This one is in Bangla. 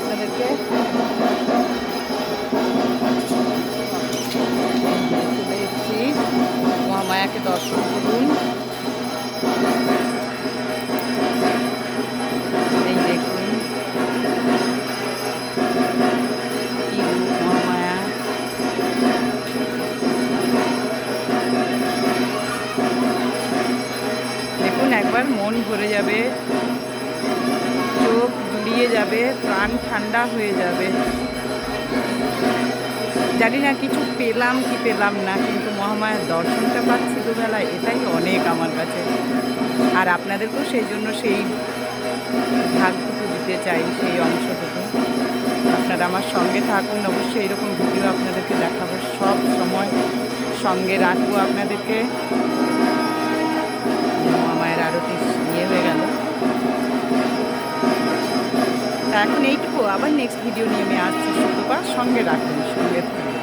আপনাদেরকে। চলে মহামায়াকে দর্শন করুন। এই দেখুন। মহামায়া দেখুন একবার মন ভরে যাবে। চোখ যাবে, প্রাণ ঠান্ডা হয়ে যাবে। জানি না, কিছু পেলাম কি পেলাম না, কিন্তু মহামায়ার দর্শনটা পাচ্ছি দুবেলায়, এটাই অনেক আমার কাছে। আর আপনাদেরকেও সেই জন্য সেই ভাগটুকু দিতে চাই, সেই অংশটুকু। আপনারা আমার সঙ্গে থাকুন, অবশ্যই এরকম ভিডিও আপনাদেরকে দেখাবো। সব সময় সঙ্গে রাখব আপনাদেরকে। এখন এইটুকু আবার নেক্সট ভিডিও নিয়ে আমি আসছি। সুতপা সঙ্গে রাখুন সঙ্গে থাকুন।